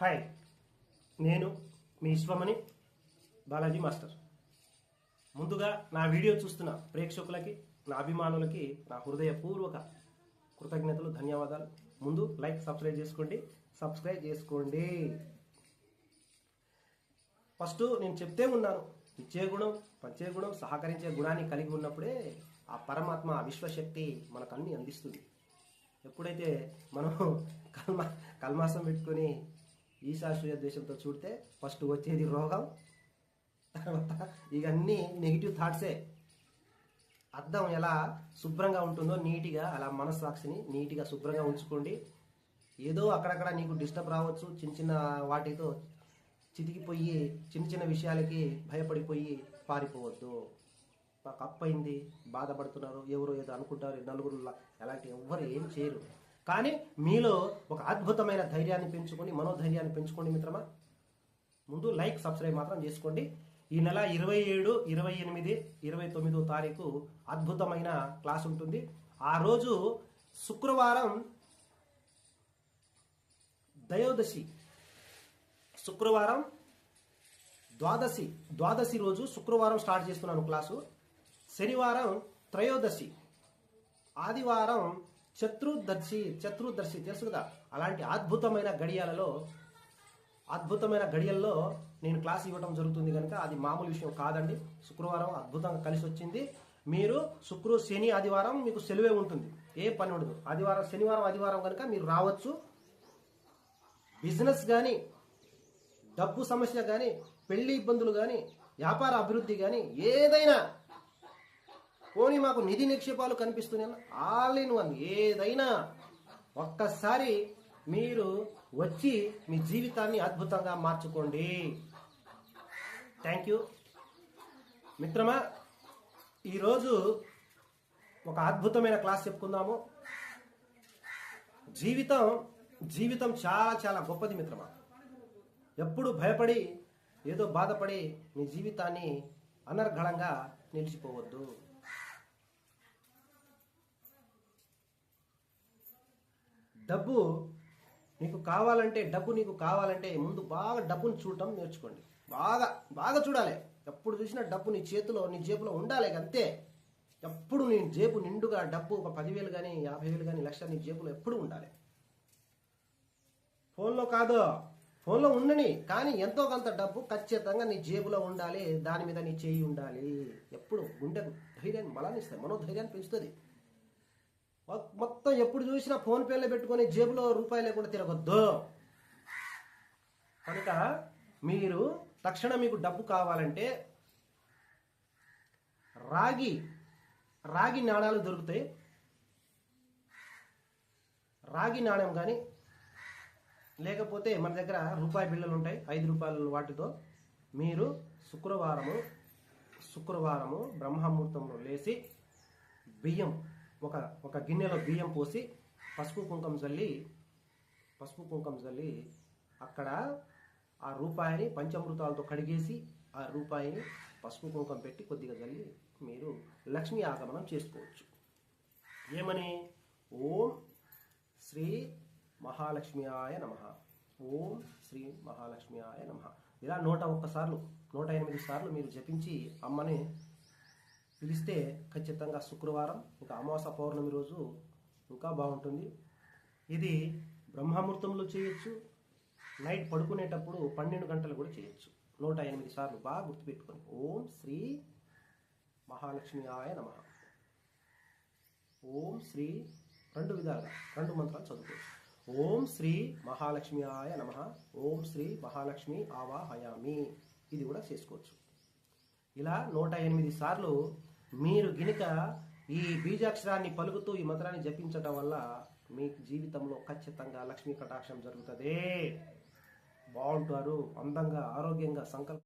Hi నేను మీ Vishwamani Balaji master. ముందుగా నా వీడియో చూస్తున్న ప్రేక్షకులకి నా అభిమానులకి నా హృదయపూర్వక కృతజ్ఞతలు ధన్యవాదాలు. ముందు లైక్ సబ్స్క్రైబ్ చేసుకోండి. సబ్స్క్రైబ్ చేసుకోండి. ఫస్ట్ నేను చెప్తే ఉన్నాను ఇచ్చే గుణం పంచే గుణం సహకరించే గుణాన్ని కలిగి ఉన్నప్పుడే ఆ పరమాత్మ ఆ విశ్వశక్తి మనకు అన్ని అందిస్తుంది. ఎప్పుడైతే మనం కల్మా కల్మాసం పెట్టుకొని ఈశాశ్వయ దేశంతో చూడితే ఫస్ట్ వచ్చేది రోగం తర్వాత ఇక అన్నీ నెగిటివ్ థాట్సే అర్థం ఎలా శుభ్రంగా ఉంటుందో నీట్గా అలా మనస్సాక్షిని నీట్గా శుభ్రంగా ఉంచుకోండి. ఏదో అక్కడక్కడ నీకు డిస్టర్బ్ రావచ్చు చిన్న చిన్న వాటితో చితికిపోయి చిన్న చిన్న విషయాలకి భయపడిపోయి పారిపోవద్దు. మాకు అప్పయింది బాధపడుతున్నారు ఎవరు ఏదో అనుకుంటారు నలుగురు ఎలాంటి ఎవ్వరు ఏం చేయరు. కానీ మీలో ఒక అద్భుతమైన ధైర్యాన్ని పెంచుకొని మనోధైర్యాన్ని పెంచుకోండి మిత్రమా. ముందు లైక్ సబ్స్క్రైబ్ మాత్రం చేసుకోండి. ఈ నెల ఇరవై ఏడు ఇరవై ఎనిమిది ఇరవై తొమ్మిదో తారీఖు అద్భుతమైన క్లాస్ ఉంటుంది. ఆ రోజు శుక్రవారం దయోదశి. శుక్రవారం ద్వాదశి. ద్వాదశి రోజు శుక్రవారం స్టార్ట్ చేస్తున్నాను క్లాసు. శనివారం త్రయోదశి. ఆదివారం శత్రుదర్శి శత్రుదర్శి తెలుసు కదా అలాంటి అద్భుతమైన గడియాలలో అద్భుతమైన గడియల్లో నేను క్లాస్ ఇవ్వడం జరుగుతుంది కనుక అది మామూలు విషయం కాదండి. శుక్రవారం అద్భుతంగా కలిసి వచ్చింది మీరు శుక్రు శని ఆదివారం మీకు సెలవే ఉంటుంది. ఏ పని ఉండదు. ఆదివారం శనివారం ఆదివారం కనుక మీరు రావచ్చు. బిజినెస్ కానీ డబ్బు సమస్య కానీ పెళ్ళి ఇబ్బందులు కానీ వ్యాపార అభివృద్ధి కానీ ఏదైనా పోనీ మాకు నిధి నిక్షేపాలు కనిపిస్తున్నాయి ఆల్ ఇన్ వన్. ఏదైనా ఒక్కసారి మీరు వచ్చి మీ జీవితాన్ని అద్భుతంగా మార్చుకోండి. థ్యాంక్ యూ మిత్రమా ఈరోజు ఒక అద్భుతమైన క్లాస్ చెప్పుకుందాము. జీవితం జీవితం చాలా చాలా గొప్పది మిత్రమా. ఎప్పుడు భయపడి ఏదో బాధపడి మీ జీవితాన్ని అనర్ఘళంగా నిలిచిపోవద్దు. డబ్బు నీకు కావాలంటే డబ్బు నీకు కావాలంటే ముందు బాగా డబ్బును చూడటం నేర్చుకోండి. బాగా బాగా చూడాలి. ఎప్పుడు చూసినా డబ్బు నీ చేతిలో నీ జేబులో ఉండాలి అంతే. ఎప్పుడు నీ జేబు నిండుగా డబ్బు ఒక పదివేలు కానీ యాభై వేలు కానీ లక్ష నీ జేబులో ఎప్పుడు ఉండాలి. ఫోన్లో కాదు ఫోన్లో ఉండని కానీ ఎంతో కొంత డబ్బు ఖచ్చితంగా నీ జేబులో ఉండాలి దాని మీద నీ చేయి ఉండాలి. ఎప్పుడు గుండెకు ధైర్యాన్ని బలాన్ని ఇస్తుంది మనోధైర్యాన్ని పెంచుతుంది. మొత్తం ఎప్పుడు చూసినా ఫోన్ పేలో పెట్టుకొని జేబులో రూపాయి లేకుండా తిరగొద్దు. కనుక మీరు తక్షణం మీకు డబ్బు కావాలంటే రాగి రాగి నాణాలు దొరుకుతాయి. రాగి నాణ్యం కానీ లేకపోతే మన దగ్గర రూపాయి బిళ్ళలు ఉంటాయి ఐదు రూపాయల వాటితో. మీరు శుక్రవారము శుక్రవారము బ్రహ్మముహూర్తంలో లేచి బియ్యం ఒక ఒక గిన్నెలో బియ్యం పోసి పసుపు కుంకం చల్లి పసుపు కుంకం చల్లి అక్కడ ఆ రూపాయిని పంచామృతాలతో కడిగేసి ఆ రూపాయిని పసుపు కుంకం పెట్టి కొద్దిగా చల్లి మీరు లక్ష్మీ ఆగమనం చేసుకోవచ్చు. ఏమని? ఓం శ్రీ మహాలక్ష్మియాయ నమ. ఓం శ్రీ మహాలక్ష్మియాయ నమ. ఇలా నూట ఒక్కసార్లు నూట ఎనిమిది సార్లు మీరు జపించి అమ్మని పిలిస్తే ఖచ్చితంగా శుక్రవారం ఇంకా అమావాస పౌర్ణమి రోజు ఇంకా బాగుంటుంది. ఇది బ్రహ్మముహూర్తంలో చేయొచ్చు నైట్ పడుకునేటప్పుడు పన్నెండు గంటలు కూడా చేయొచ్చు. నూట ఎనిమిది సార్లు బాగా గుర్తుపెట్టుకొని. ఓం శ్రీ మహాలక్ష్మి ఆయ నమ. ఓం శ్రీ రెండు విధాలుగా రెండు మంత్రాలు చదువుకోవచ్చు. ఓం శ్రీ మహాలక్ష్మి ఆయ నమ. ఓం శ్రీ మహాలక్ష్మి ఆవాహయామి. ఇది కూడా చేసుకోవచ్చు. ఇలా నూట ఎనిమిది సార్లు మీరు గినుక ఈ బీజాక్షరాన్ని పలుకుతూ ఈ మంత్రాన్ని జపించటం వల్ల మీ జీవితంలో ఖచ్చితంగా లక్ష్మీ కటాక్షం జరుగుతుంది. బాగుంటారు. అందంగా ఆరోగ్యంగా సంకల్ప